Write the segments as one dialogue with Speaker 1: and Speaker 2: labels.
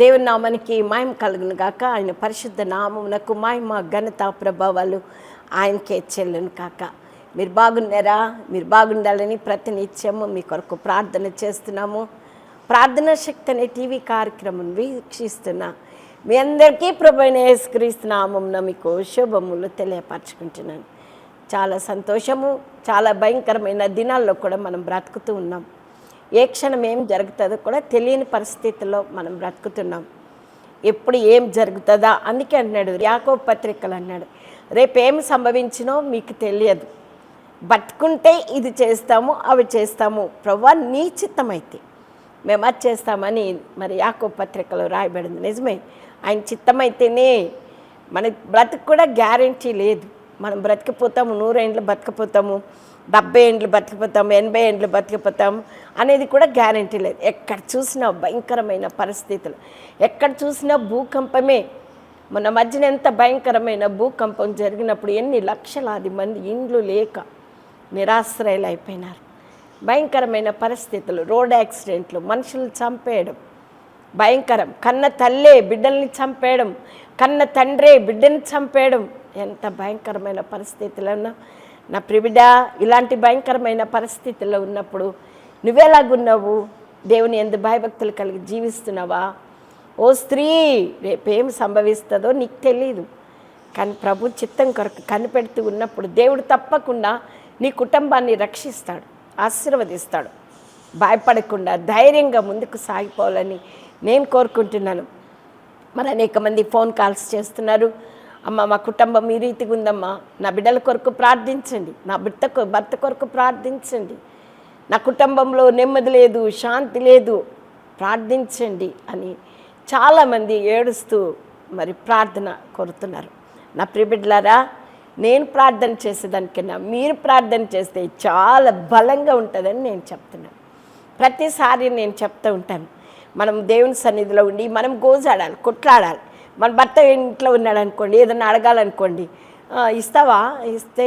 Speaker 1: దేవుని నామానికి మాయం కలుగును గాక. ఆయన పరిశుద్ధ నామమునకు మాయమ ఘనత ప్రభావాలు ఆయనకే చెల్లును కాక మీరు బాగున్నారా? మీరు బాగుండాలని ప్రతినిత్యము మీ కొరకు ప్రార్థన చేస్తున్నాము. ప్రార్థనా శక్తి అనే టీవీ కార్యక్రమం వీక్షిస్తున్న మీ అందరికీ ప్రభు అయిన మీకు శుభములు తెలియపరచుకుంటున్నాను. చాలా సంతోషము చాలా భయంకరమైన దినాల్లో కూడా మనం బ్రతుకుతూ ఉన్నాం. ఏ క్షణం ఏం జరుగుతుందో కూడా తెలియని పరిస్థితుల్లో మనం బ్రతుకుతున్నాం. ఎప్పుడు ఏం జరుగుతుందా? అందుకే అన్నాడు యాకో పత్రికలు అన్నాడు రేపు ఏం సంభవించినో మీకు తెలియదు. బతుకుంటే ఇది చేస్తాము అవి చేస్తాము. ప్రభా నీ చిత్తమైతే మేము అది చేస్తామని మరి యాకో పత్రికలో రాయబడింది. నిజమే ఆయన చిత్తమైతేనే మన బ్రతుకు కూడా గ్యారంటీ లేదు. మనం బ్రతికిపోతాము నూరేండ్లు బతికిపోతాము. డెబ్బై ఏండ్లు బతికిపోతాం ఎనభై ఏండ్లు బతికిపోతాం అనేది కూడా గ్యారంటీ లేదు. ఎక్కడ చూసినా భయంకరమైన పరిస్థితులు. ఎక్కడ చూసినా భూకంపమే. మన మధ్యన ఎంత భయంకరమైన భూకంపం జరిగినప్పుడు ఎన్ని లక్షలాది మంది ఇండ్లు లేక నిరాశ్రయులు అయిపోయినారు భయంకరమైన పరిస్థితులు రోడ్ యాక్సిడెంట్లు మనుషులు చంపేయడం భయంకరం. కన్న తల్లే బిడ్డల్ని చంపేయడం కన్న తండ్రే బిడ్డని చంపేయడం ఎంత భయంకరమైన పరిస్థితులన్నా నా ప్రిబిడ ఇలాంటి భయంకరమైన పరిస్థితుల్లో ఉన్నప్పుడు నువ్వెలాగున్నావు? దేవుని ఎందు భయభక్తులు కలిగి జీవిస్తున్నావా? ఓ స్త్రీ రేపేం సంభవిస్తుందో నీకు తెలియదు కానీ ప్రభు చిత్తం కొరకు కనిపెడుతూ ఉన్నప్పుడు దేవుడు తప్పకుండా నీ కుటుంబాన్ని రక్షిస్తాడు ఆశీర్వదిస్తాడు. భయపడకుండా ధైర్యంగా ముందుకు సాగిపోవాలని నేను కోరుకుంటున్నాను. మరి అనేక మంది ఫోన్ కాల్స్ చేస్తున్నారు. అమ్మ మా కుటుంబం ఈ రీతిగా ఉందమ్మా. నా బిడ్డల కొరకు ప్రార్థించండి. నా బిడ్డ భర్త కొరకు ప్రార్థించండి. నా కుటుంబంలో నెమ్మది లేదు శాంతి లేదు ప్రార్థించండి అని చాలామంది ఏడుస్తూ మరి ప్రార్థన కోరుతున్నారు. నా ప్రియబిడ్డలారా నేను ప్రార్థన చేసేదానికన్నా మీరు ప్రార్థన చేస్తే చాలా బలంగా ఉంటుందని నేను చెప్తున్నాను. ప్రతిసారి నేను చెప్తూ ఉంటాను. మనం దేవుని సన్నిధిలో ఉండి మనం గోజాడాలి కొట్లాడాలి. మన భర్త ఇంట్లో ఉన్నాడు అనుకోండి ఏదైనా అడగాలనుకోండి ఇస్తావా? ఇస్తే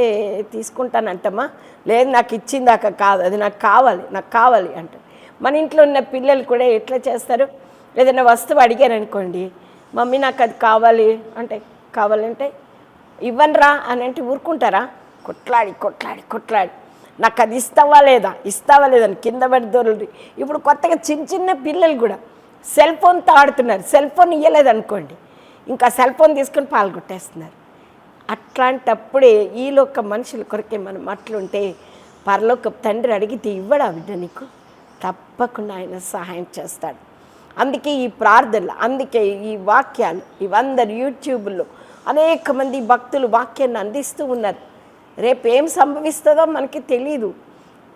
Speaker 1: తీసుకుంటానంటమ్మా. లేదు నాకు ఇచ్చిందాక కాదు అది నాకు కావాలి నాకు కావాలి అంట. మన ఇంట్లో ఉన్న పిల్లలు కూడా ఎట్లా చేస్తారు? ఏదైనా వస్తువు అడిగారనుకోండి మమ్మీ నాకు అది కావాలి అంటే కావాలంటే ఇవ్వనరా అని అంటే ఊరుకుంటారా? కొట్లాడి కొట్లాడి కొట్లాడి. నాకు అది ఇస్తావా లేదా? ఇస్తావా లేదా? అని కింద పడి దొరలు ఇప్పుడు కొత్తగా చిన్న చిన్న పిల్లలు కూడా సెల్ ఫోన్తో ఆడుతున్నారు సెల్ ఫోన్ ఇవ్వలేదనుకోండి ఇంకా సెల్ ఫోన్ తీసుకొని పాల్గొట్టేస్తున్నారు అట్లాంటప్పుడే ఈలోక మనుషుల కొరకే మనం అట్లుంటే పరలోక తండ్రి అడిగితే ఇవ్వడా బిడ్డ నీకు? తప్పకుండా ఆయన సహాయం చేస్తాడు. అందుకే ఈ ప్రార్థనలు అందుకే ఈ వాక్యాలు ఇవందరు యూట్యూబ్లో అనేక మంది భక్తులు వాక్యాన్ని అందిస్తూ ఉన్నారు. రేపు ఏం సంభవిస్తుందో మనకి తెలీదు.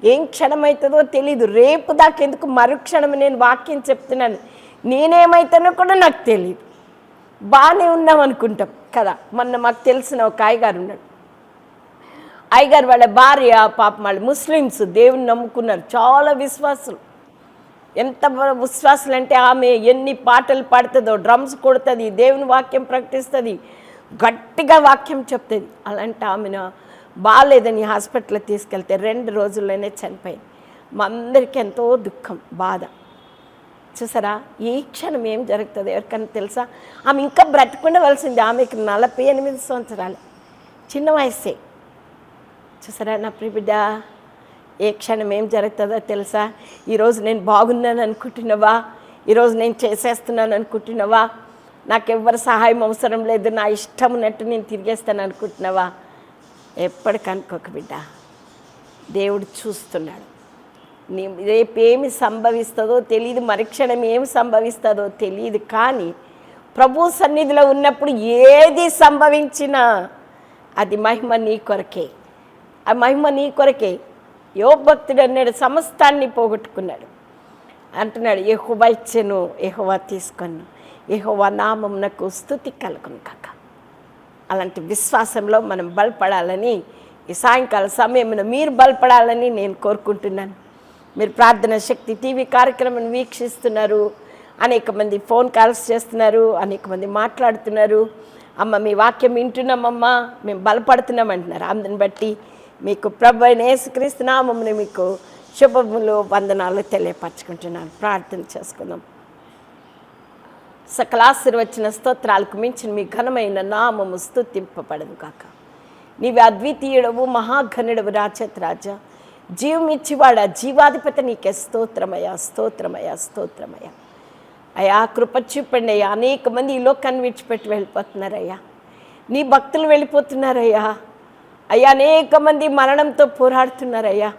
Speaker 1: ఏం క్షణమవుతుందో తెలీదు. రేపు దాకెందుకు మరుక్షణం నేను వాక్యం చెప్తున్నాను? నేనేమవుతానో కూడా నాకు తెలియదు బాగానే ఉన్నాం అనుకుంటాం కదా. మొన్న మాకు తెలిసిన ఒక అయ్యగారు ఉన్నాడు. అయ్యగారు వాళ్ళ భార్య పాపం వాళ్ళు ముస్లిమ్స్ దేవుని నమ్ముకున్నారు. చాలా విశ్వాసులు. ఎంత విశ్వాసులు అంటే ఆమె ఎన్ని పాటలు పాడుతుందో డ్రమ్స్ కొడుతుంది దేవుని వాక్యం ప్రకటిస్తుంది గట్టిగా వాక్యం చెప్తుంది. అలాంటి ఆమెను బాగాలేదని హాస్పిటల్లో తీసుకెళ్తే రెండు రోజుల్లోనే చనిపోయింది. మా అందరికీ ఎంతో దుఃఖం బాధ. చూసారా? ఏ క్షణం ఏం జరుగుతుంది ఎవరికైనా తెలుసా? ఆమె ఇంకా బ్రతికుండవలసింది ఆమెకి నలభై ఎనిమిది సంవత్సరాలు. చిన్న వయసే చూసారా నా ప్రిబిడ్డ ఏ క్షణం ఏం జరుగుతుందో తెలుసా? ఈరోజు నేను బాగున్నాను అనుకుంటున్నావా? ఈరోజు నేను చేసేస్తున్నాను అనుకుంటున్నావా? నాకు ఎవ్వరు సహాయం అవసరం లేదు నా ఇష్టం ఉన్నట్టు నేను తిరిగేస్తాను అనుకుంటున్నావా? ఎప్పటికనుకోక బిడ్డ దేవుడు చూస్తున్నాడు. నీ రేపు ఏమి సంభవిస్తుందో తెలియదు మరుక్షణం ఏమి సంభవిస్తుందో తెలియదు కానీ ప్రభు సన్నిధిలో ఉన్నప్పుడు ఏది సంభవించినా అది మహిమ నీ కొరకే. ఆ మహిమ నీ కొరకే. యోగభక్తుడు అన్నాడు సమస్తాన్ని పోగొట్టుకున్నాడు. అంటున్నాడు ఎహువా ఇచ్చెను ఎహువా తీసుకొను ఎహువా నామంనకు స్థుతి కలుగును కాక అలాంటి విశ్వాసంలో మనం బలపడాలని ఈ సాయంకాల సమయంలో మీరు బలపడాలని నేను కోరుకుంటున్నాను. మీరు ప్రార్థన శక్తి టీవీ కార్యక్రమం వీక్షిస్తున్నారు. అనేక మంది ఫోన్ కాల్స్ చేస్తున్నారు అనేక మంది మాట్లాడుతున్నారు. అమ్మ మీ వాక్యం వింటున్నామమ్మా మేము బలపడుతున్నాం అంటున్నారు. అందుని బట్టి మీకు ప్రభు అయిన యేసుక్రీస్తు మీకు శుభములు వందనాలు తెలియపరచుకుంటున్నాను. ప్రార్థన చేసుకుందాం. వచ్చిన స్తోత్రాలకు మించిన మీ ఘనమైన నామము స్తుతింపబడదు కాక నీవి అద్వితీయుడవు మహాఘనుడవు రాచత్ రాజా జీవమిచ్చివాడ జీవాధిపతి నీకే స్తోత్రమయ్యా స్తోత్రమయ స్తోత్రమయ అయా కృప చూపండి అయ్యా. అనేక మంది ఈ లోకాన్ని విడిచిపెట్టి వెళ్ళిపోతున్నారయ్యా. నీ భక్తులు వెళ్ళిపోతున్నారయ్యా. అయ్యా అనేక మంది మరణంతో పోరాడుతున్నారయ్యా.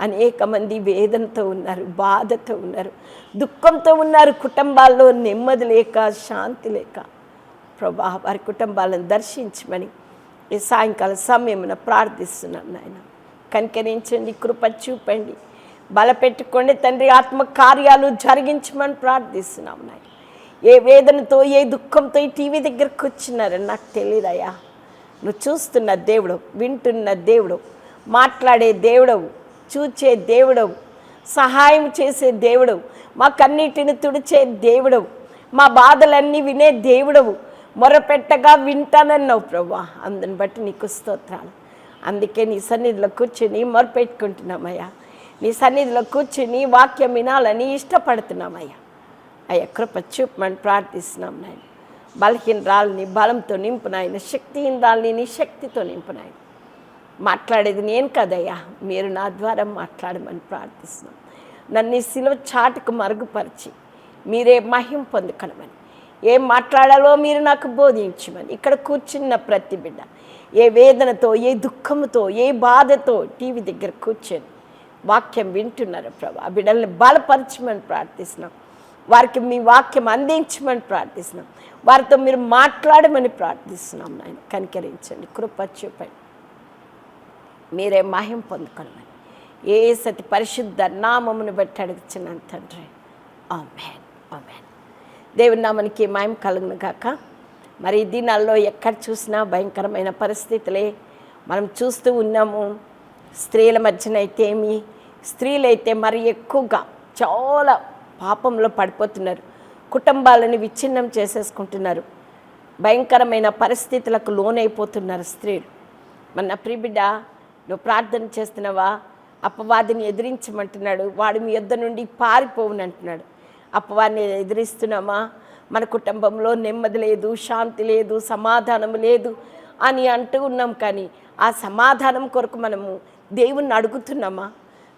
Speaker 1: అనేక మంది వేదనతో ఉన్నారు బాధతో ఉన్నారు దుఃఖంతో ఉన్నారు. కుటుంబాల్లో నెమ్మది లేక శాంతి లేక. ప్రభా వారి కుటుంబాలను దర్శించమని ఈ సాయంకాల సమయమున ప్రార్థిస్తున్నాను నాయన. కనికరించండి కృప చూపండి. బలపెట్టుకోండి తండ్రి ఆత్మ కార్యాలు జరిగించమని ప్రార్థిస్తున్నాం నాయన. ఏ వేదనతో ఏ దుఃఖంతో ఈ టీవీ దగ్గరకు వచ్చినారని నాకు తెలియదయ్యా నువ్వు చూస్తున్న దేవుడు వింటున్న దేవుడు మాట్లాడే దేవుడవు చూచే దేవుడవు సహాయం చేసే దేవుడవు మా కన్నీటిని తుడిచే దేవుడవు మా బాధలన్నీ వినే దేవుడవు మొరపెట్టగా వింటానన్నావు ప్రభా. అందుని బట్టి నీకు స్తోత్రాలు. అందుకే నీ సన్నిధిలో కూర్చుని మొరపెట్టుకుంటున్నామయ్యా. నీ సన్నిధిలో కూర్చుని వాక్యం వినాలని ఇష్టపడుతున్నామయ్యా. అయ్యా కృప చూపమని ప్రార్థిస్తున్నాం నాయన. బలహీనరాలని బలంతో నింపునాయన శక్తిహీనరాలని నీ శక్తితో నింపునాయన మాట్లాడేది నేను కదయ్యా. మీరు నా ద్వారా మాట్లాడమని ప్రార్థిస్తున్నాం. నన్ను ఈ సిలువ చాటుకు మరుగుపరిచి మీరే మహిం పొందుకనమని. ఏం మాట్లాడాలో మీరు నాకు బోధించమని. ఇక్కడ కూర్చున్న ప్రతి బిడ్డ ఏ వేదనతో ఏ దుఃఖంతో ఏ బాధతో టీవీ దగ్గర కూర్చొని వాక్యం వింటున్నారు ప్రభా. ఆ బిడ్డల్ని బలపరచమని ప్రార్థిస్తున్నాం. వారికి మీ వాక్యం అందించమని ప్రార్థిస్తున్నాం. వారితో మీరు మాట్లాడమని ప్రార్థిస్తున్నాం నాయన. కనికరించండి కృప చూపండి. మీరే మహిం పొందుకోనమని ఏ సతి పరిశుద్ధ నామమును బట్టి అడుగుతున్నాను తండ్రి. ఆమెన్. ఆమెన్. దేవుని నామనికి మహిమ కలుగును కాక మరి ఈ దినాల్లో ఎక్కడ చూసినా భయంకరమైన పరిస్థితులే. మనం చూస్తూ ఉన్నాము స్త్రీల మధ్యన అయితే ఏమి? స్త్రీలైతే మరి ఎక్కువగా చాలా పాపంలో పడిపోతున్నారు. కుటుంబాలను విచ్ఛిన్నం చేసేసుకుంటున్నారు. భయంకరమైన పరిస్థితులకు లోనైపోతున్నారు స్త్రీలు. మన ప్రిబిడ్డ నువ్వు ప్రార్థన చేస్తున్నావా? అపవాదిని ఎదిరించమంటున్నాడు. వాడు మీ యొద్ద నుండి పారిపోవునంటున్నాడు. అపవాదిని ఎదిరిస్తున్నామా? మన కుటుంబంలో నెమ్మది లేదు శాంతి లేదు సమాధానం లేదు అని అంటూ ఉన్నాం కానీ ఆ సమాధానం కొరకు మనము దేవుణ్ణి అడుగుతున్నామా?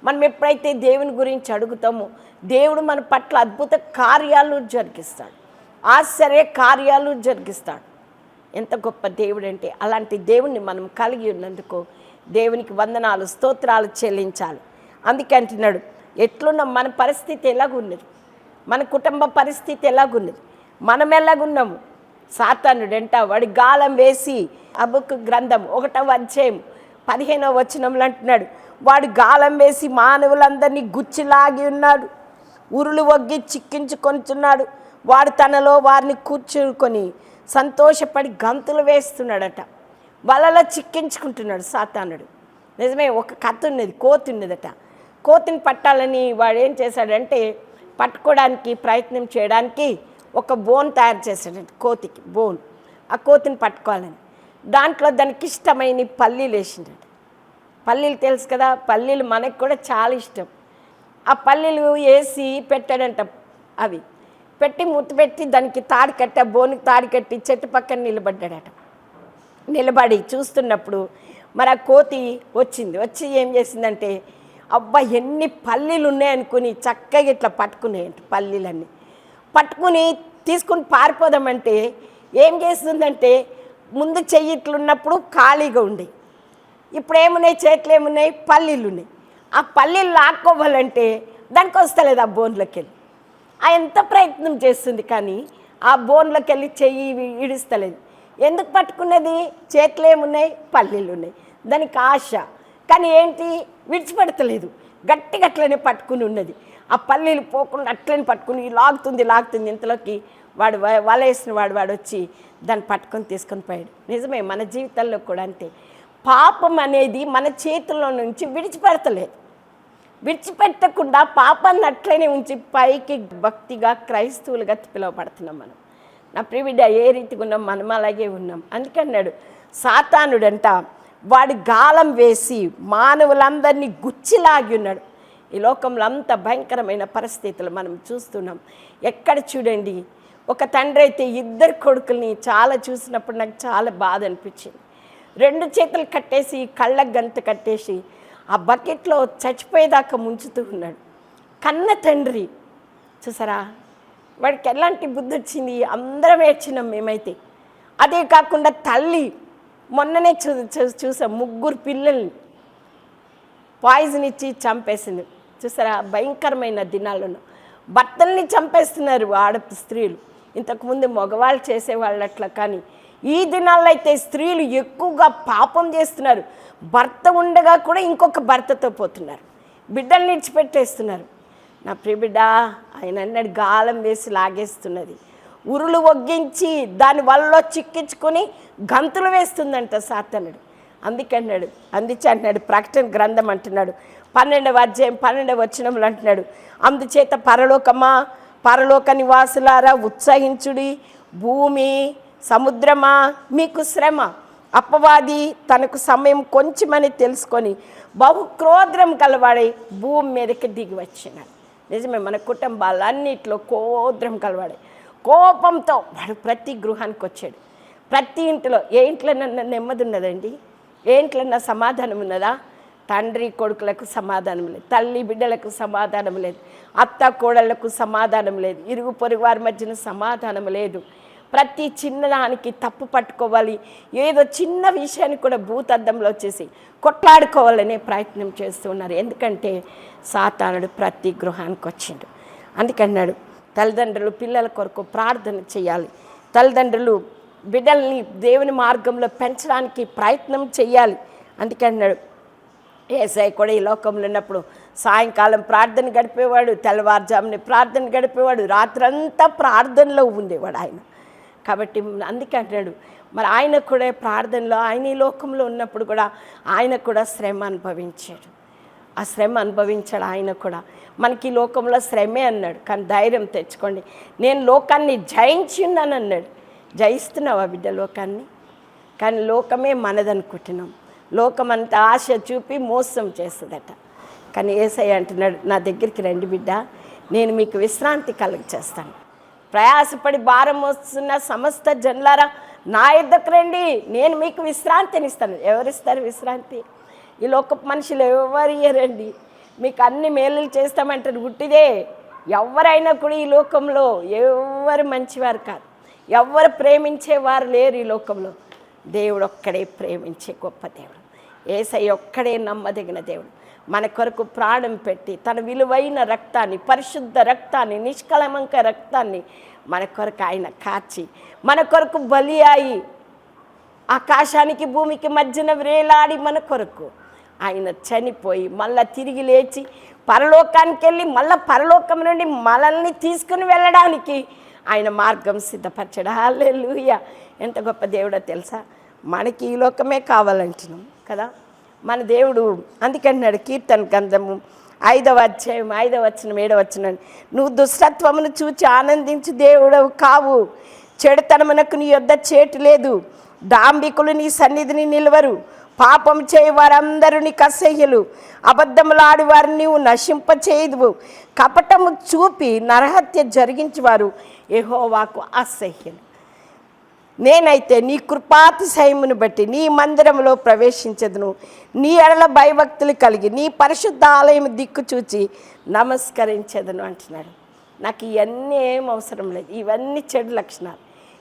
Speaker 1: మనం ఎప్పుడైతే దేవుని గురించి అడుగుతామో దేవుడు మన పట్ల అద్భుత కార్యాలు జరిగిస్తాడు ఆశ్చర్య కార్యాలు జరిగిస్తాడు. ఎంత గొప్ప దేవుడు అంటే అలాంటి దేవుణ్ణి మనం కలిగి ఉన్నందుకు దేవునికి వందనాలు స్తోత్రాలు చెల్లించాలి. అందుకే అంటున్నాడు ఎట్లున్న మన పరిస్థితి ఎలాగున్నది? మన కుటుంబ పరిస్థితి ఎలాగున్నది? మనం ఎలాగున్నాము? అంట వాడి గాలం వేసి ఆ బుక్ గ్రంథం ఒకటవ అధ్యాయం పదిహేనవ వచనంలో అంటున్నాడు. వాడు గాలం వేసి మానవులందరినీ గుచ్చిలాగి ఉన్నాడు. ఉరులు వగ్గి చిక్కించుకొంటున్నాడు వాడు తనలో వారిని కూర్చుకొని సంతోషపడి గంతులు వేస్తున్నాడట. వలలో చిక్కించుకుంటున్నాడు సాతానుడు. నిజమే ఒక కథ ఉన్నది కోతి ఉన్నదట. కోతిని పట్టాలని వాడు ఏం చేశాడంటే పట్టుకోవడానికి ప్రయత్నం చేయడానికి ఒక బోన్ తయారు చేశాడంట కోతికి బోన్. ఆ కోతిని పట్టుకోవాలని. దాంట్లో దానికి ఇష్టమైన పల్లీలు వేసిండట పల్లీలు తెలుసు కదా పల్లీలు మనకు కూడా చాలా ఇష్టం. ఆ పల్లీలు వేసి పెట్టాడంట అవి. పెట్టి ముత్తపెట్టి దానికి తాడి కట్టి ఆ బోనికి తాడి కట్టి చెట్టు పక్కన నిలబడ్డాడట. నిలబడి చూస్తున్నప్పుడు మరి ఆ కోతి వచ్చింది. వచ్చి ఏం చేసిందంటే అబ్బా ఎన్ని పల్లీలు ఉన్నాయనుకుని చక్కగా ఇట్లా పట్టుకున్నాయంట పల్లీలన్నీ. పట్టుకుని తీసుకుని పారిపోదామంటే ఏం చేస్తుందంటే ముందు చెయ్యి ఇట్లున్నప్పుడు ఖాళీగా ఉండే. ఇప్పుడు ఏమున్నాయి చేతులు ఏమున్నాయి? పల్లీలు ఉన్నాయి. ఆ పల్లీలు లాక్కోవాలంటే దానికి వస్తలేదు ఆ బోన్లోకి వెళ్ళి ఆ ఎంత ప్రయత్నం చేస్తుంది కానీ ఆ బోన్లోకి వెళ్ళి చెయ్యి ఇడుస్తలేదు. ఎందుకు పట్టుకున్నది? చేతులు ఏమున్నాయి? పల్లీలు ఉన్నాయి. దానికి ఆశ. కానీ ఏంటి? విడిచిపెడతలేదు. గట్టిగట్లనే పట్టుకుని ఉన్నది. ఆ పల్లీలు పోకుండా అట్లనే పట్టుకుని లాగుతుంది లాగుతుంది ఇంతలోకి వాడు వ- వాడు వాడు వచ్చి దాన్ని పట్టుకొని తీసుకొని పోయాడు. నిజమే మన జీవితంలో కూడా అంతే. పాపం అనేది మన చేతుల్లో నుంచి విడిచిపెడతలేదు. విడిచిపెట్టకుండా పాపాన్ని అట్లనే ఉంచి పైకి భక్తిగా క్రైస్తవులుగా పిలువబడుతున్నాం మనం. నా ప్రివిడ ఏ రీతిగా ఉన్నాం మనం అలాగే ఉన్నాం. అందుకన్నాడు సాతానుడంట వాడి గాలం వేసి మానవులందరినీ గుచ్చిలాగి ఉన్నాడు. ఈ లోకంలో అంత భయంకరమైన పరిస్థితులు మనం చూస్తున్నాం. ఎక్కడ చూడండి ఒక తండ్రి అయితే ఇద్దరు కొడుకుల్ని చాలా చూసినప్పుడు నాకు చాలా బాధ అనిపించింది. రెండు చేతులు కట్టేసి కళ్ళ గంత కట్టేసి ఆ బకెట్లో చచ్చిపోయేదాకా ముంచుతూ ఉన్నాడు. కన్న తండ్రి చూసారా? వాడికి ఎలాంటి బుద్ధి వచ్చింది? అందరం ఏడ్చినాం మేమైతే. అదే కాకుండా తల్లి మొన్ననే చూ చూ- చూసాం ముగ్గురు పిల్లల్ని. పాయిజన్ ఇచ్చి చంపేసింది. చూసారా? భయంకరమైన దినాలను. భర్తల్ని చంపేస్తున్నారు ఆడ స్త్రీలు. ఇంతకుముందు మగవాళ్ళు చేసేవాళ్ళు అట్లా కానీ ఈ దినాల్లో అయితే స్త్రీలు ఎక్కువగా పాపం చేస్తున్నారు. భర్త ఉండగా కూడా ఇంకొక భర్తతో పోతున్నారు. బిడ్డలు నిడిచిపెట్టేస్తున్నారు నా ప్రియబిడ్డ ఆయన అన్నాడు గాలం వేసి లాగేస్తున్నది. ఉరులు ఒగ్గించి దాని వల్ల చిక్కించుకొని గంతులు వేస్తుందంట సాతనుడు. అందుకే అన్నాడు అందుచే అంటున్నాడు ప్రకటన గ్రంథం అంటున్నాడు. పన్నెండవ అధ్యాయం పన్నెండవ వచనములు అంటున్నాడు. అందుచేత పరలోకమా పరలోక నివాసులారా ఉత్సహించుడి. భూమి సముద్రమా మీకు శ్రమ. అపవాది తనకు సమయం కొంచెమని తెలుసుకొని బహు క్రోధ్రం కలవాడై భూమి మీదకి దిగి వచ్చినాడు. నిజమే మన కుటుంబాలన్నిట్లో కోద్రం కలవాడే కోపంతో వాడు ప్రతి గృహానికి వచ్చాడు. ప్రతి ఇంటిలో ఏ ఇంట్లోనన్నా నెమ్మది ఉన్నదండి? ఏ ఇంట్లోన్నా సమాధానం ఉన్నదా? తండ్రి కొడుకులకు సమాధానం లేదు. తల్లి బిడ్డలకు సమాధానం లేదు. అత్త కోడళ్ళకు సమాధానం లేదు. ఇరుగు పొరుగు వారి మధ్యన సమాధానం లేదు. ప్రతి చిన్నదానికి తప్పు పట్టుకోవాలి. ఏదో చిన్న విషయాన్ని కూడా భూతద్దంలో వచ్చేసి కొట్లాడుకోవాలనే ప్రయత్నం చేస్తున్నారు ఎందుకంటే సాతానుడు ప్రతి గృహానికి వచ్చిండు. అందుకన్నాడు తల్లిదండ్రులు పిల్లల కొరకు ప్రార్థన చేయాలి. తల్లిదండ్రులు బిడ్డల్ని దేవుని మార్గంలో పెంచడానికి ప్రయత్నం చేయాలి. అందుకన్నాడు ఏసఐ కూడా ఈ లోకంలో ఉన్నప్పుడు సాయంకాలం ప్రార్థన గడిపేవాడు తెల్లవారుజామున ప్రార్థన గడిపేవాడు రాత్రంతా ప్రార్థనలో ఉండేవాడు ఆయన. కాబట్టి అందుకే అంటున్నాడు మరి ఆయన కూడా ప్రార్థనలో ఆయన ఈ లోకంలో ఉన్నప్పుడు కూడా ఆయన కూడా శ్రమ అనుభవించాడు. ఆ శ్రమ అనుభవించాడు ఆయన కూడా. మనకి ఈ లోకంలో శ్రమే అన్నాడు కానీ ధైర్యం తెచ్చుకోండి. నేను లోకాన్ని జయించిందని అన్నాడు జయిస్తున్నావా బిడ్డ లోకాన్ని? కానీ లోకమే మనదనుకుంటున్నాం. లోకమంతా ఆశ చూపి మోసం చేస్తుందట. కానీ ఏసయ్య అంటున్నాడు నా దగ్గరికి రండి బిడ్డ నేను మీకు విశ్రాంతి కలుగు చేస్తాను ప్రయాసపడి భారం మోస్తున్న సమస్త జనులారా నా ఇద్దకు రండి నేను మీకు విశ్రాంతిని ఇస్తాను ఎవరిస్తారు విశ్రాంతి? ఈ లోక మనుషులు ఎవరు ఇయ్యరండి? మీకు అన్ని మేలులు చేస్తామంటారు గుట్టిదే ఎవరైనా కూడా ఈ లోకంలో ఎవరు మంచివారు కాదు. ఎవరు ప్రేమించేవారు లేరు ఈ లోకంలో. దేవుడు ఒక్కడే ప్రేమించే గొప్ప దేవుడు. ఏసై ఒక్కడే నమ్మదగిన దేవుడు. మన కొరకు ప్రాణం పెట్టి తన విలువైన రక్తాన్ని పరిశుద్ధ రక్తాన్ని నిష్కళమంక రక్తాన్ని మన కొరకు ఆయన కాచి మన కొరకు బలి అయి ఆకాశానికి భూమికి మధ్యన వ్రేలాడి మన కొరకు ఆయన చనిపోయి మళ్ళా తిరిగి లేచి పరలోకానికి వెళ్ళి మళ్ళా పరలోకం నుండి మనల్ని తీసుకుని వెళ్ళడానికి ఆయన మార్గం సిద్ధపరచడు. హల్లెలూయా. ఎంత గొప్ప దేవుడో తెలుసా? మనకి ఈ లోకమే కావాలంటున్నాం. కదా? మన దేవుడు అందుకంటున్నాడు కీర్తన గంధము ఐదవ అధ్యాయం ఐదవ వచ్చిన ఏడవ నువ్వు దుష్టత్వమును చూచి ఆనందించు దేవుడవు కావు. చెడుతనమునకు నీ యొద్ద చేటు లేదు. దాంబికులు నీ సన్నిధిని నిలవరు. పాపం చేయి వారందరూ నీకు అసహ్యులు. అబద్ధములాడి వారిని నీవు నశింప చేయదువు కపటము చూపి నరహత్య జరిగించేవారు ఎహోవాకు అసహ్యులు. నేనైతే నీ కృపాతిశయమును బట్టి నీ మందిరంలో ప్రవేశించదును. నీ ఎడల భయభక్తులు కలిగి నీ పరిశుద్ధ ఆలయం దిక్కు చూచి నమస్కరించదును అంటున్నాడు. నాకు ఇవన్నీ ఏం అవసరం లేదు. ఇవన్నీ చెడు లక్షణాలు.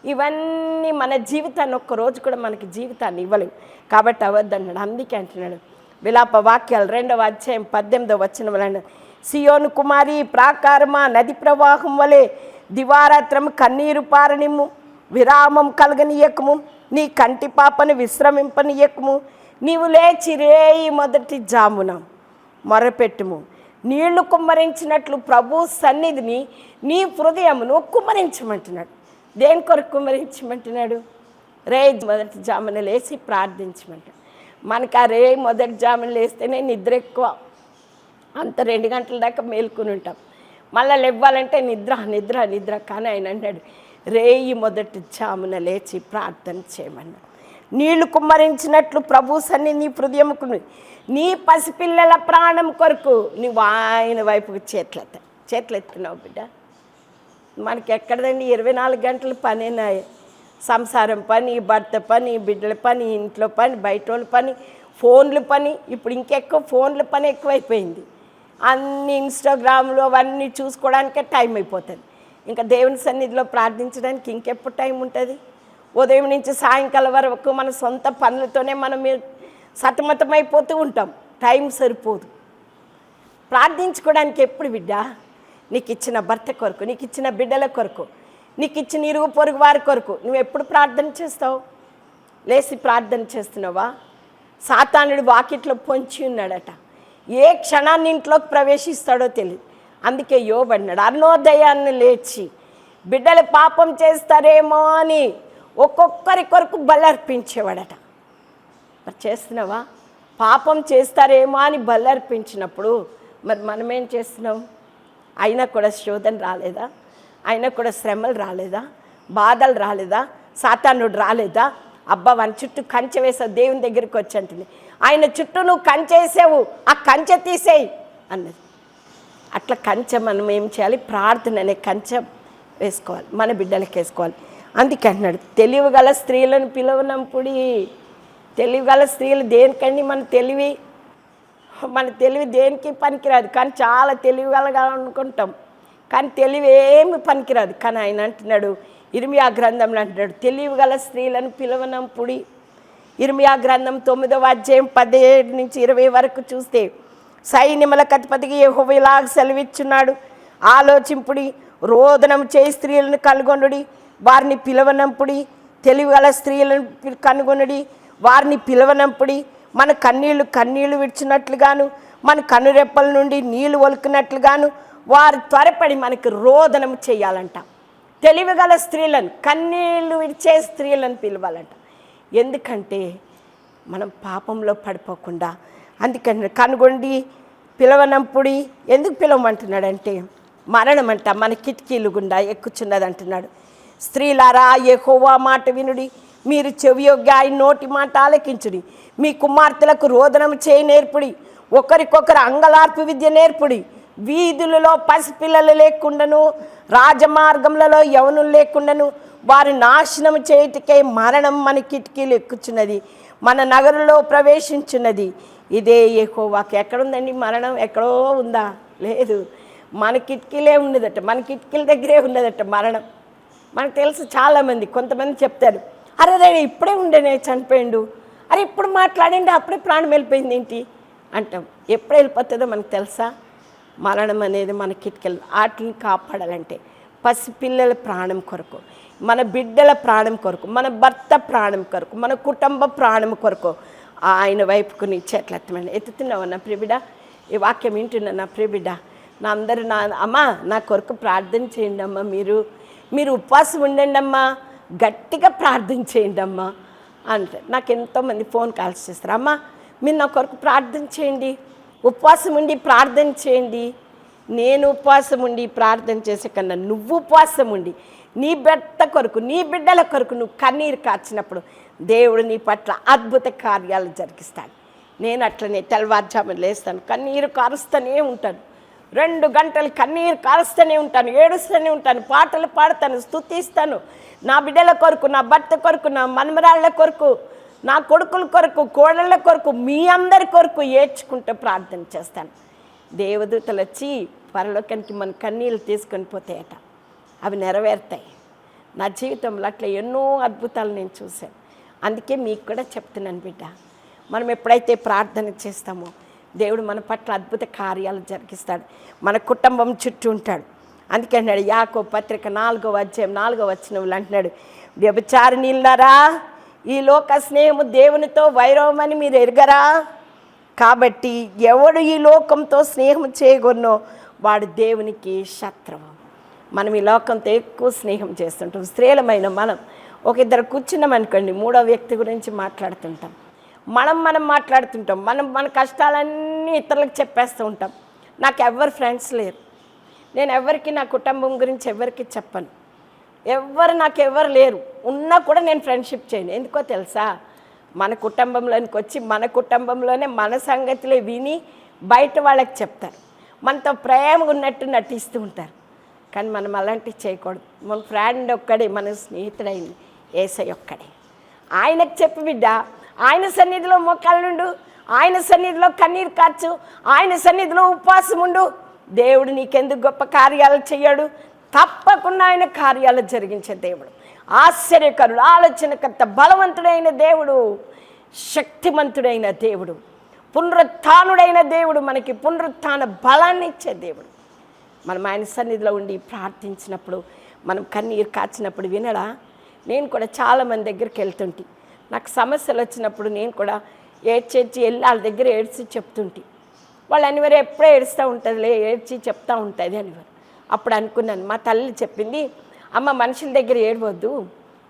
Speaker 1: ఇవన్నీ మన జీవితాన్ని ఒక్కరోజు కూడా మనకి జీవితాన్ని ఇవ్వలేవు. కాబట్టి అవద్దన్నాడు. అందుకే అంటున్నాడు. విలాప వాక్యాలు రెండవ అధ్యాయం పద్దెనిమిదవ వచ్చిన వలన సియోను కుమారి ప్రాకారమా నది ప్రవాహం వలె దివారాత్రము కన్నీరు పారనిమ్ము. విరామం కలగనీయకము. నీ కంటి పాపను విశ్రమింపనీయకము. నీవు లేచి రేయి మొదటి జామున మొరపెట్టుము. నీళ్ళు కుమ్మరించినట్లు ప్రభు సన్నిధిని నీ హృదయమును కుమ్మరించమంటున్నాడు. దేని కొరకు కుమ్మరించమంటున్నాడు? రే మొదటి జామున లేచి ప్రార్థించమంటాడు మనకు ఆ రే మొదటి జామున లేస్తేనే నిద్ర ఎక్కువ. అంత రెండు గంటల దాకా మేల్కొని ఉంటాం. మళ్ళీ లేవ్వాలంటే నిద్ర నిద్ర నిద్ర కానీ ఆయన అన్నాడు రేయి మొదటి జామున లేచి ప్రార్థన చేయమన్నా నీళ్ళు కుమ్మరించినట్లు ప్రభు సన్ని నీ హృదయముకు నీ పసిపిల్లల ప్రాణం కొరకు నువ్వు ఆయన వైపుకు చేతులెత్త చేతులెత్తున్నావు బిడ్డ. మనకి ఎక్కడదండి ఇరవై నాలుగు గంటలు పనేనా సంసారం పని భర్త పని బిడ్డల పని ఇంట్లో పని బయట వాళ్ళ పని ఫోన్ల పని. ఇప్పుడు ఇంకెక్కువ ఫోన్ల పని ఎక్కువైపోయింది. అన్ని ఇన్స్టాగ్రామ్లు అవన్నీ చూసుకోవడానికే టైం అయిపోతుంది. ఇంకా దేవుని సన్నిధిలో ప్రార్థించడానికి ఇంకెప్పుడు టైం ఉంటుంది? ఉదయం నుంచి సాయంకాలం వరకు మన సొంత పనులతోనే మనం సతమతమైపోతూ ఉంటాం. టైం సరిపోదు. ప్రార్థించుకోవడానికి ఎప్పుడు బిడ్డ? నీకు ఇచ్చిన భర్త కొరకు నీకు ఇచ్చిన బిడ్డల కొరకు నీకు ఇచ్చిన ఇరుగు పొరుగు వారి కొరకు నువ్వు ఎప్పుడు ప్రార్థన చేస్తావు? లేచి ప్రార్థన చేస్తున్నావా? సాతానుడు వాకిట్లో పొంచి ఉన్నాడట. ఏ క్షణాన్ని ఇంట్లోకి ప్రవేశిస్తాడో తెలియదు అందుకే యోబడినాడు అరుణోదయాన్ని లేచి బిడ్డలు పాపం చేస్తారేమో అని ఒక్కొక్కరి కొరకు బలర్పించేవాడట. మరి చేస్తున్నావా? పాపం చేస్తారేమో అని బలర్పించినప్పుడు మరి మనం ఏం చేస్తున్నాం? అయినా కూడా శోధన రాలేదా? అయినా కూడా శ్రమలు రాలేదా? బాధలు రాలేదా? సాతానుడు రాలేదా? అబ్బా వాని చుట్టూ కంచె వేసావు దేవుని దగ్గరికి వచ్చి అంటుంది ఆయన చుట్టూ నువ్వు కంచేసావు ఆ కంచె తీసేయి అన్నది. అట్లా కంచె మనం ఏం చేయాలి? ప్రార్థన అనే కంచె వేసుకోవాలి. మన బిడ్డలకి వేసుకోవాలి. అందుకే అంటున్నాడు తెలివిగల స్త్రీలను పిలవనంపుడి తెలివిగల స్త్రీలు దేనికండి మన తెలివి? మన తెలివి దేనికి పనికిరాదు. కానీ చాలా తెలివిగలగా అనుకుంటాం. కానీ తెలివి ఏమి పనికిరాదు. కానీ ఆయన అంటున్నాడు ఇర్మియా గ్రంథంలో అంటున్నాడు తెలివిగల స్త్రీలను పిలవనంపుడి ఇర్మియా గ్రంథం తొమ్మిదవ అధ్యాయం పదిహేడు నుంచి ఇరవై వరకు చూస్తే సైన్యముల కతిపతికి యెహోవా ఇలాగ సెలవిచ్చున్నాడు. ఆలోచింపుడి రోదనం చేయి స్త్రీలను కనుగొనుడి వారిని పిలవనంపుడి తెలివిగల స్త్రీలను కనుగొనుడి వారిని పిలవనంపుడి మన కన్నీళ్ళు కన్నీళ్ళు విడిచినట్లుగాను మన కనురెప్పల నుండి నీళ్ళు ఒలికినట్లుగాను వారు త్వరపడి మనకి రోదనం చేయాలంట. తెలివిగల స్త్రీలను కన్నీళ్ళు విడిచే స్త్రీలను పిలవాలంట. ఎందుకంటే మనం పాపంలో పడిపోకుండా అందుకని కనుగొండి పిలవనంపుడి ఎందుకు పిలవమంటున్నాడంటే మరణం అంట మన కిటికీలు గుండా ఎక్కుచున్నది అంటున్నాడు స్త్రీలారా యెహోవా మాట వినుడి. మీరు చెవియొగ్గి ఆయన నోటి మాట ఆలకించుడి. మీ కుమార్తెలకు రోదనం చేయి నేర్పుడి. ఒకరికొకరు అంగలార్పు విద్య నేర్పుడి. వీధులలో పసిపిల్లలు లేకుండాను రాజమార్గములలో యవనులు లేకుండాను వారు నాశనం చేయుటకే మరణం మన కిటికీలు ఎక్కుచున్నది మన నగరంలో ప్రవేశించున్నది. ఇదే ఎక్కువకి ఎక్కడుందండి మరణం? ఎక్కడో ఉందా? లేదు. మన కిటికీలే ఉండదట. మన కిటికీల దగ్గరే ఉండదట మరణం. మనకు తెలుసు చాలామంది కొంతమంది చెప్తారు అరే రే ఇప్పుడే ఉండేనే చనిపోయిండు. అరే ఇప్పుడు మాట్లాడండి అప్పుడే ప్రాణం వెళ్ళిపోయింది ఏంటి? అంటాం. ఎప్పుడు వెళ్ళిపోతుందో మనకు తెలుసా? మరణం అనేది మన కిటికీలు వాటిని కాపాడాలంటే పసిపిల్లల ప్రాణం కొరకు మన బిడ్డల ప్రాణం కొరకు మన భర్త ప్రాణం కొరకు మన కుటుంబ ప్రాణం కొరకు ఆయన వైపుకు నీ చేతులు ఎత్తమని. ఎత్తుతున్నావు నా ప్రిబిడ ఈ వాక్యం వింటున్నా నా ప్రిబిడ నా అందరూ నా అమ్మా నా కొరకు ప్రార్థన చేయండి అమ్మా మీరు. మీరు ఉపవాసం ఉండండి అమ్మా. గట్టిగా ప్రార్థన చేయండి అమ్మా. అంటే నాకు ఎంతోమంది ఫోన్ కాల్స్ చేస్తారు. అమ్మా మీరు నా కొరకు ప్రార్థన చేయండి. ఉపవాసం ఉండి ప్రార్థన చేయండి. నేను ఉపవాసం ఉండి ప్రార్థన చేసే కన్నా నువ్వు ఉపవాసం ఉండి నీ బిడ్డ కొరకు నీ బిడ్డల కొరకు నువ్వు కన్నీరు కాచినప్పుడు దేవుడు నీ పట్ల అద్భుత కార్యాలు జరిగిస్తాడు. నేను అట్లనే తెల్లవారుజామున లేస్తాను కన్నీరు కారుస్తూనే ఉంటాను. రెండు గంటలు కన్నీరు కారుస్తూనే ఉంటాను ఏడుస్తూనే ఉంటాను పాటలు పాడతాను స్తుతిస్తాను. నా బిడ్డల కొరకు నా భర్త కొరకు నా మనమరాళ్ళ కొరకు నా కొడుకుల కొరకు కోడళ్ళ కొరకు మీ అందరి కొరకు ఏడ్చుకుంటూ ప్రార్థన చేస్తాను. దేవదూతలు వచ్చి పరలోకానికి మన కన్నీళ్ళు తీసుకొని పోతాయట. అవి నెరవేరుతాయి. నా జీవితంలో అట్లా ఎన్నో అద్భుతాలు నేను చూశాను. అందుకే మీకు కూడా చెప్తున్నాను బిడ్డ. మనం ఎప్పుడైతే ప్రార్థన చేస్తామో దేవుడు మన పట్ల అద్భుత కార్యాలు జరిగిస్తాడు. మన కుటుంబం చుట్టూ ఉంటాడు. అందుకే అన్నాడు యాకో పత్రిక నాలుగో అధ్యాయం నాలుగో వచ్చినవులు అంటున్నాడు వ్యభిచారిణీలారా ఈ లోక స్నేహము దేవునితో వైరవమని మీరు ఎరగరా? కాబట్టి ఎవడు ఈ లోకంతో స్నేహం చేయగొన్నో వాడు దేవునికి శత్రువు. మనం ఈ లోకంతో ఎక్కువ స్నేహం చేస్తుంటాం. స్త్రీలమైన మనం ఒక ఇద్దరు కూర్చున్నాం అనుకోండి మూడో వ్యక్తి గురించి మాట్లాడుతుంటాం. మనం మనం మాట్లాడుతుంటాం. మనం మన కష్టాలన్నీ ఇతరులకు చెప్పేస్తూ ఉంటాం. నాకు ఎవరు ఫ్రెండ్స్ లేరు. నేను ఎవరికి నా కుటుంబం గురించి ఎవరికి చెప్పను. ఎవరు నాకు ఎవరు లేరు. ఉన్నా కూడా నేను ఫ్రెండ్షిప్ చేయను. ఎందుకో తెలుసా? మన కుటుంబంలోనికి వచ్చి మన కుటుంబంలోనే మన సంగతులే విని బయట వాళ్ళకి చెప్తారు. మనతో ప్రేమగా ఉన్నట్టు నటిస్తూ ఉంటారు. కానీ మనం అలాంటివి చేయకూడదు. మన ఫ్రెండ్ ఒక్కడే మన స్నేహితుడైంది. ఏసయొక్కడే ఆయనకు చెప్పు బిడ్డ ఆయన సన్నిధిలో మొక్కలుండు ఆయన సన్నిధిలో కన్నీరు కార్చు ఆయన సన్నిధిలో ఉపవాసం ఉండు. దేవుడు నీకెందుకు గొప్ప కార్యాలు చేయడు తప్పకుండా ఆయన కార్యాలు జరిగించే దేవుడు. ఆశ్చర్యకరుడు ఆలోచనకర్త బలవంతుడైన దేవుడు శక్తిమంతుడైన దేవుడు పునరుత్డైన దేవుడు మనకి పునరుత్న బలాన్ని ఇచ్చే దేవుడు. మనం ఆయన సన్నిధిలో ఉండి ప్రార్థించినప్పుడు మనం కన్నీరు కాచినప్పుడు వినడా? నేను కూడా చాలామంది దగ్గరికి వెళ్తుంటి. నాకు సమస్యలు వచ్చినప్పుడు నేను కూడా ఏడ్చేడ్చి వెళ్ళి వాళ్ళ దగ్గర ఏడ్చి చెప్తుంటి. వాళ్ళు అనివారు ఎప్పుడూ ఏడుస్తూ ఉంటుందిలే ఏడ్చి చెప్తూ ఉంటుంది అనివారు అప్పుడు అనుకున్నాను మా తల్లి చెప్పింది అమ్మ మనుషుల దగ్గర ఏడవద్దు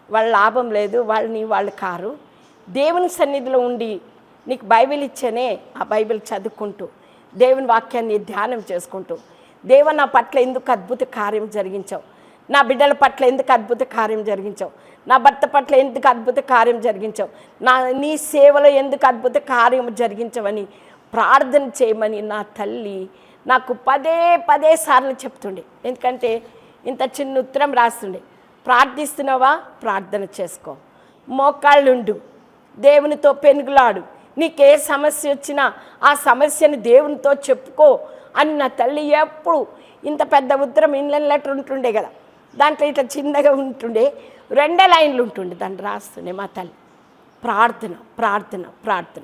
Speaker 1: వాళ్ళ లాభం లేదు వాళ్ళని వాళ్ళు కారు. దేవుని సన్నిధిలో ఉండి నీకు బైబిల్ ఇచ్చానే ఆ బైబిల్ చదువుకుంటూ దేవుని వాక్యాన్ని ధ్యానం చేసుకుంటూ దేవ నా పట్ల ఎందుకు అద్భుత కార్యం జరిగించావు? నా బిడ్డల పట్ల ఎందుకు అద్భుత కార్యం జరిగించావు? నా భర్త పట్ల ఎందుకు అద్భుత కార్యం జరిగించావు? నా నీ సేవలో ఎందుకు అద్భుత కార్యం జరిగించవని ప్రార్థన చేయమని నా తల్లి నాకు పదే పదే సార్లు చెప్తుండే. ఎందుకంటే ఇంత చిన్న ఉత్తరం రాస్తుండే. ప్రార్థిస్తున్నావా? ప్రార్థన చేసుకో. మోకాళ్ళుండు. దేవునితో పెనుగులాడు. నీకే సమస్య వచ్చినా ఆ సమస్యని దేవునితో చెప్పుకో అని నా తల్లి ఎప్పుడు ఇంత పెద్ద ఉత్తరం ఇన్లైన్ లెటర్ ఉంటుండే కదా. దాంట్లో ఇట్లా చిన్నగా ఉంటుండే రెండే లైన్లు ఉంటుండే దాన్ని రాస్తుండే మా తల్లి. ప్రార్థన ప్రార్థన ప్రార్థన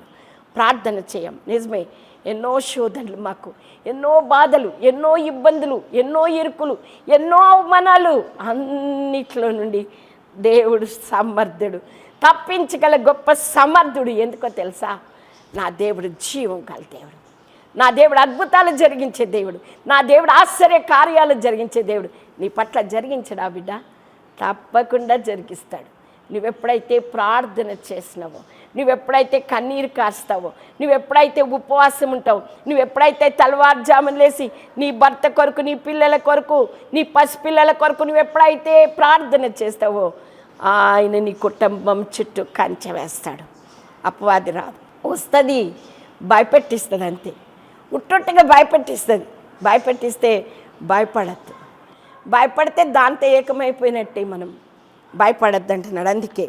Speaker 1: ప్రార్థన చేయం. నిజమే ఎన్నో శోధనలు మాకు ఎన్నో బాధలు ఎన్నో ఇబ్బందులు ఎన్నో ఇరుకులు ఎన్నో అవమానాలు. అన్నిట్లో నుండి దేవుడు సమర్థుడు. తప్పించగల గొప్ప సమర్థుడు ఎందుకో తెలుసా? నా దేవుడు జీవం గల దేవుడు. నా దేవుడు అద్భుతాలు జరిగించే దేవుడు. నా దేవుడు ఆశ్చర్య కార్యాలు జరిగించే దేవుడు. నీ పట్ల జరిగించడా బిడ్డ? తప్పకుండా జరిగిస్తాడు. నువ్వెప్పుడైతే ప్రార్థన చేసినావో నువ్వెప్పుడైతే కన్నీరు కాస్తావో నువ్వెప్పుడైతే ఉపవాసం ఉంటావు నువ్వెప్పుడైతే తలవారుజామును లేసి నీ భర్త కొరకు నీ పిల్లల కొరకు నీ పసిపిల్లల కొరకు నువ్వెప్పుడైతే ప్రార్థన చేస్తావో ఆయన నీ కుటుంబం చుట్టూ కంచె వేస్తాడు అపవాది రాదు. వస్తుంది భయపెట్టిస్తుంది అంతే ఉట్టొట్టుగా భయపెట్టిస్తుంది. భయపెట్టిస్తే భయపడద్దు. భయపడితే దాంతో ఏకమైపోయినట్టే మనం. భయపడద్దు అంటున్నాడు అందుకే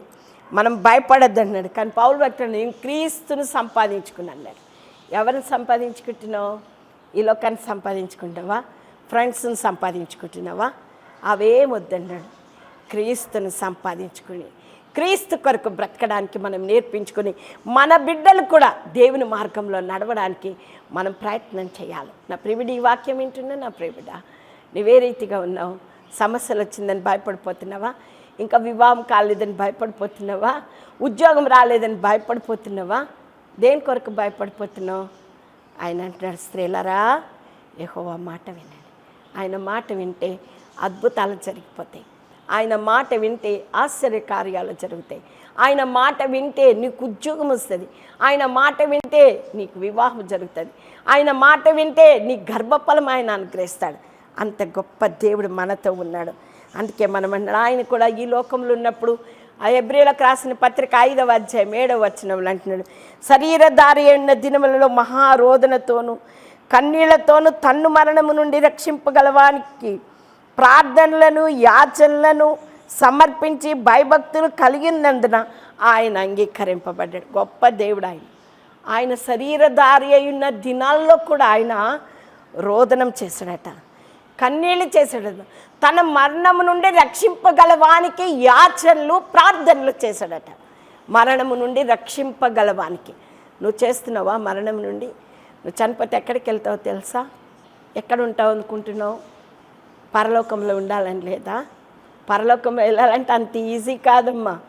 Speaker 1: మనం భయపడద్దు అన్నాడు కానీ పౌలు భక్తుడు నేను క్రీస్తును సంపాదించుకుని అన్నాడు. ఎవరిని సంపాదించుకుంటున్నావు? ఈ లోకాన్ని సంపాదించుకుంటావా ఫ్రెండ్స్ని సంపాదించుకుంటున్నావా? అవేం వద్దన్నాడు క్రీస్తును సంపాదించుకుని క్రీస్తు కొరకు బ్రతకడానికి మనం నేర్పించుకొని మన బిడ్డలు కూడా దేవుని మార్గంలో నడవడానికి మనం ప్రయత్నం చేయాలి. నా ప్రివిడి ఈ వాక్యం వింటున్నా నా ప్రివిడా నువ్వే రీతిగా ఉన్నావు. సమస్యలు వచ్చిందని భయపడిపోతున్నావా? ఇంకా వివాహం కాలేదని భయపడిపోతున్నావా? ఉద్యోగం రాలేదని భయపడిపోతున్నావా? దేని కొరకు భయపడిపోతున్నావు? ఆయన అంటున్నాడు స్త్రీలరా యెహోవా మాట వినండి. ఆయన మాట వింటే అద్భుతాలు జరిగిపోతాయి. ఆయన మాట వింటే ఆశ్చర్య కార్యాలు జరుగుతాయి. ఆయన మాట వింటే నీకు ఉద్యోగం వస్తుంది. ఆయన మాట వింటే నీకు వివాహం జరుగుతుంది. ఆయన మాట వింటే నీ గర్భఫలం ఆయన అనుగ్రహిస్తాడు. అంత గొప్ప దేవుడు మనతో ఉన్నాడు. అందుకే మనం అన్నాడు ఆయన కూడా ఈ లోకంలో ఉన్నప్పుడు ఆ ఎబ్రిలకు రాసిన పత్రిక ఐదవ అధ్యాయం ఏడవ వచనంలో అంటున్నాడు శరీరధారి అయిన దినములలో మహారోదనతోనూ కన్నీళ్ళతోనూ తన్ను మరణము నుండి రక్షింపగలవానికి ప్రార్థనలను యాచనలను సమర్పించి భయభక్తులు కలిగినందున ఆయన అంగీకరింపబడ్డాడు. గొప్ప దేవుడు ఆయన. ఆయన శరీరధారి అయి ఉన్న దినాల్లో కూడా ఆయన రోదనం చేశాడట. కన్నీళ్ళు చేశాడు. తన మరణము నుండి రక్షింపగలవానికి యాచనలు ప్రార్థనలు చేశాడట. మరణము నుండి రక్షింపగలవానికి నువ్వు చేస్తున్నావా మరణం నుండి? నువ్వు చనిపోతే ఎక్కడికి వెళ్తావో తెలుసా? ఎక్కడ ఉంటావు అనుకుంటున్నావు? పరలోకంలో ఉండాలని లేదా? పరలోకంలో వెళ్ళాలంటే అంత ఈజీ కాదమ్మా.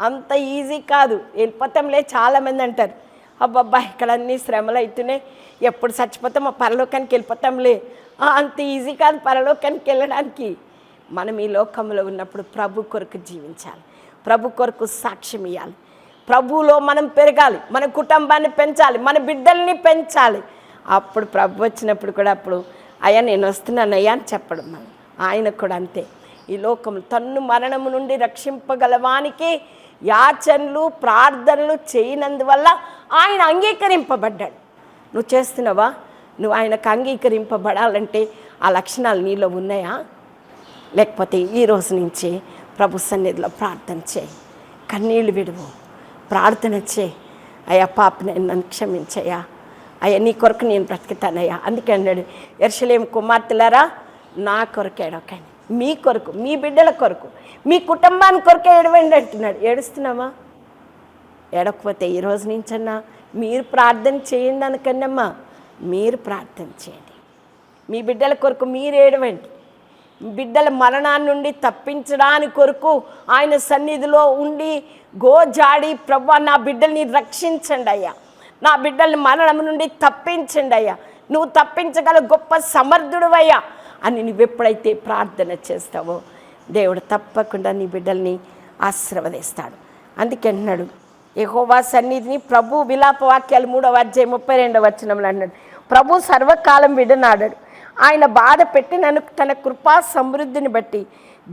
Speaker 1: అంత ఈజీ కాదు. వెళ్ళిపోతాంలే చాలామంది అంటారు. అబ్బబ్బా ఇక్కడ అన్ని శ్రమలు అవుతున్నాయి ఎప్పుడు చచ్చిపోతాం మా పరలోకానికి వెళ్ళిపోతాంలే. అంత ఈజీ కాదు పరలోకానికి వెళ్ళడానికి. మనం ఈ లోకంలో ఉన్నప్పుడు ప్రభు కొరకు జీవించాలి. ప్రభు కొరకు సాక్ష్యం ఇవ్వాలి ప్రభువులో మనం పెరగాలి మన కుటుంబాన్ని పెంచాలి మన బిడ్డల్ని పెంచాలి. అప్పుడు ప్రభు వచ్చినప్పుడు కూడా అప్పుడు అయ్యా నేను వస్తున్నాను అయ్యా అని చెప్పడం మనం. ఆయనకు కూడా అంతే. ఈ లోకం తన్ను మరణము నుండి రక్షింపగలవానికి యాచనలు ప్రార్థనలు చేయనందువల్ల ఆయన అంగీకరింపబడ్డాడు. నువ్వు చేస్తున్నావా? నువ్వు ఆయనకు అంగీకరింపబడాలంటే ఆ లక్షణాలు నీలో ఉన్నాయా? లేకపోతే ఈ రోజు నుంచి ప్రభు సన్నిధిలో ప్రార్థన చేయి. కన్నీళ్ళు విడువు. ప్రార్థన చేయి. అయ్యా పాపని నన్ను క్షమించయ్యా. అయ్యా నీ కొరకు నేను బ్రతుకుతానయ్యా. అందుకే అన్నాడు ఎర్షలేం కుమార్తెలారా నా కొరకేడో ఏడవకండి మీ కొరకు మీ బిడ్డల కొరకు మీ కుటుంబాన్ని కొరకే ఏడవండి అంటున్నాడు. ఏడుస్తున్నామా ఏడకపోతే ఈ రోజు నుంచన్నా మీరు ప్రార్థన చేయండి అనకండమ్మా. మీరు ప్రార్థన చేయండి. మీ బిడ్డల కొరకు మీరు ఏడవండి. బిడ్డల మరణాన్ని నుండి తప్పించడానికి కొరకు ఆయన సన్నిధిలో ఉండి గోజాడి ప్రభు నా బిడ్డల్ని రక్షించండి అయ్యా. నా బిడ్డల్ని మరణం నుండి తప్పించండి అయ్యా. నువ్వు తప్పించగల గొప్ప సమర్థుడువయ్యా. అని నువ్వు ఎప్పుడైతే ప్రార్థన చేస్తావో దేవుడు తప్పకుండా నీ బిడ్డల్ని ఆశీర్వదిస్తాడు. అందుకే అన్నాడు యహోవా సన్నిధిని ప్రభు విలాప వాక్యాలు మూడవ అధ్యాయం ముప్పై రెండవ వచనంలో అన్నాడు ప్రభు సర్వకాలం విడనాడాడు. ఆయన బాధ పెట్టి నన్ను తన కృపా సమృద్ధిని బట్టి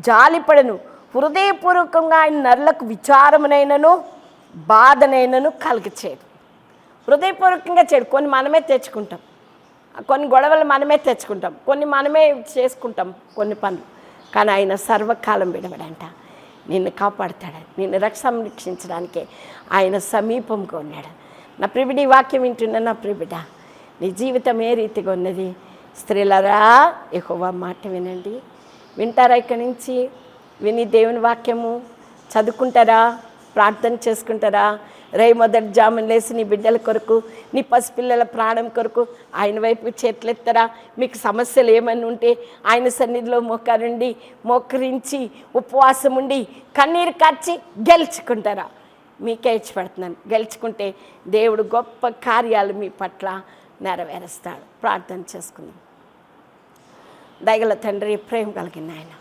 Speaker 1: జాలిపడను. హృదయపూర్వకంగా ఆయన నరులకు విచారమునైనను బాధనైనను కలిగచేయడు హృదయపూర్వకంగా చేయడు కొన్ని మనమే తెచ్చుకుంటాం. కొన్ని గొడవలు మనమే తెచ్చుకుంటాం. కొన్ని మనమే చేసుకుంటాం కొన్ని పనులు. కానీ ఆయన సర్వకాలం విడవడంట. నిన్ను కాపాడుతాడు. నిన్ను రక్ష సంరక్షించడానికే ఆయన సమీపంగా ఉన్నాడు. నా ప్రిబిడి వాక్యం వింటున్న నా ప్రిబిడ నీ జీవితం ఏ రీతిగా ఉన్నది? స్త్రీలరా ఎక్కువ మాట వినండి. వింటారా ఇక్కడి నుంచి? విని దేవుని వాక్యము? చదువుకుంటారా? ప్రార్థన చేసుకుంటారా? రై మొదటి జామున లేసి నీ బిడ్డల కొరకు నీ పసిపిల్లల ప్రాణం కొరకు ఆయన వైపు చేతులెత్తరా. మీకు సమస్యలు ఏమన్నా ఉంటే ఆయన సన్నిధిలో మోకరండి మోకరించి ఉపవాసం ఉండి కన్నీరు కార్చి గెలుచుకుంటారా. మీకే ఇచ్చి పెడుతున్నాను గెలుచుకుంటే దేవుడు గొప్ప కార్యాలు మీ పట్ల నెరవేరుస్తాడు. ప్రార్థన చేసుకుందాం. దయగల తండ్రి ప్రేమ కలిగిన ఆయన.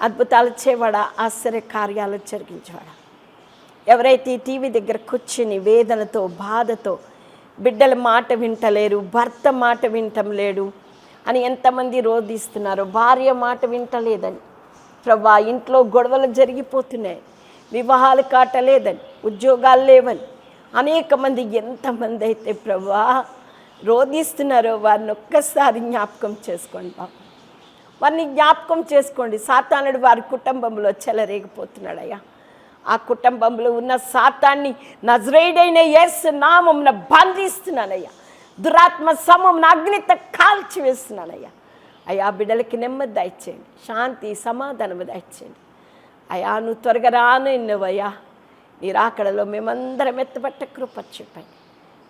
Speaker 1: అద్భుతాలు చేవాడా ఆశ్చర్య కార్యాలు జరిగించేవాడా. ఎవరైతే ఈ టీవీ దగ్గర కూర్చుని వేదనతో బాధతో బిడ్డల మాట వింటలేరు భర్త మాట వింటం లేడు అని ఎంతమంది రోధిస్తున్నారు భార్య మాట వింటలేదని. ప్రభా ఇంట్లో గొడవలు జరిగిపోతున్నాయి వివాహాలు కాటలేదని ఉద్యోగాలు లేవని. అనేక మంది ఎంతమంది అయితే ప్రభా రోధిస్తున్నారో వారిని ఒక్కసారి జ్ఞాపకం చేసుకోండి బాబు. వారిని జ్ఞాపకం చేసుకోండి. సాతానుడు వారి కుటుంబంలో చెలరేగిపోతున్నాడయ్యా. ఆ కుటుంబంలో ఉన్న సాతాన్ని నజరేడైన ఎస్ నామంన బంధిస్తున్నానయ్యా. దురాత్మ సమం అగ్నిత కాల్చి వేస్తున్నానయ్యా. అయ్యా బిడ్డలకి నెమ్మది దయచేయండి శాంతి సమాధానం దయచేయండి అయ్యా నువ్వు త్వరగా రాను ఎన్నవయ్యా. నీ రాకడలో మేమందరం ఎత్తబట్ట కృప చెప్పండి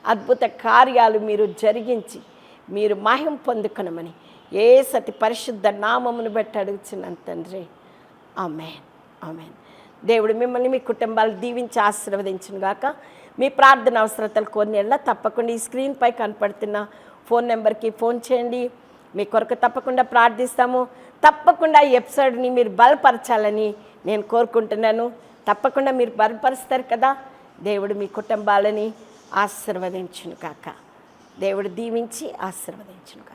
Speaker 1: అద్భుత కార్యాలు మీరు జరిగించి మీరు మహిం పొందుకునమని ఏ సతి పరిశుద్ధ నామమును బట్టి అడుగుచున్నాను తండ్రి. ఆమెన్. ఆమెన్. దేవుడు మిమ్మల్ని మీ కుటుంబాలు దీవించి ఆశీర్వదించును గాక. మీ ప్రార్థన అవసరతలు కొన్ని తప్పకుండా ఈ స్క్రీన్పై కనపడుతున్న ఫోన్ నెంబర్కి ఫోన్ చేయండి. మీ కొరకు తప్పకుండా ప్రార్థిస్తాము. తప్పకుండా ఈ ఎపిసోడ్ని మీరు బలపరచాలని నేను కోరుకుంటున్నాను. తప్పకుండా మీరు బలపరుస్తారు కదా. దేవుడు మీ కుటుంబాలని ఆశీర్వదించును కాక దేవుడు దీవించి ఆశీర్వదించును కాక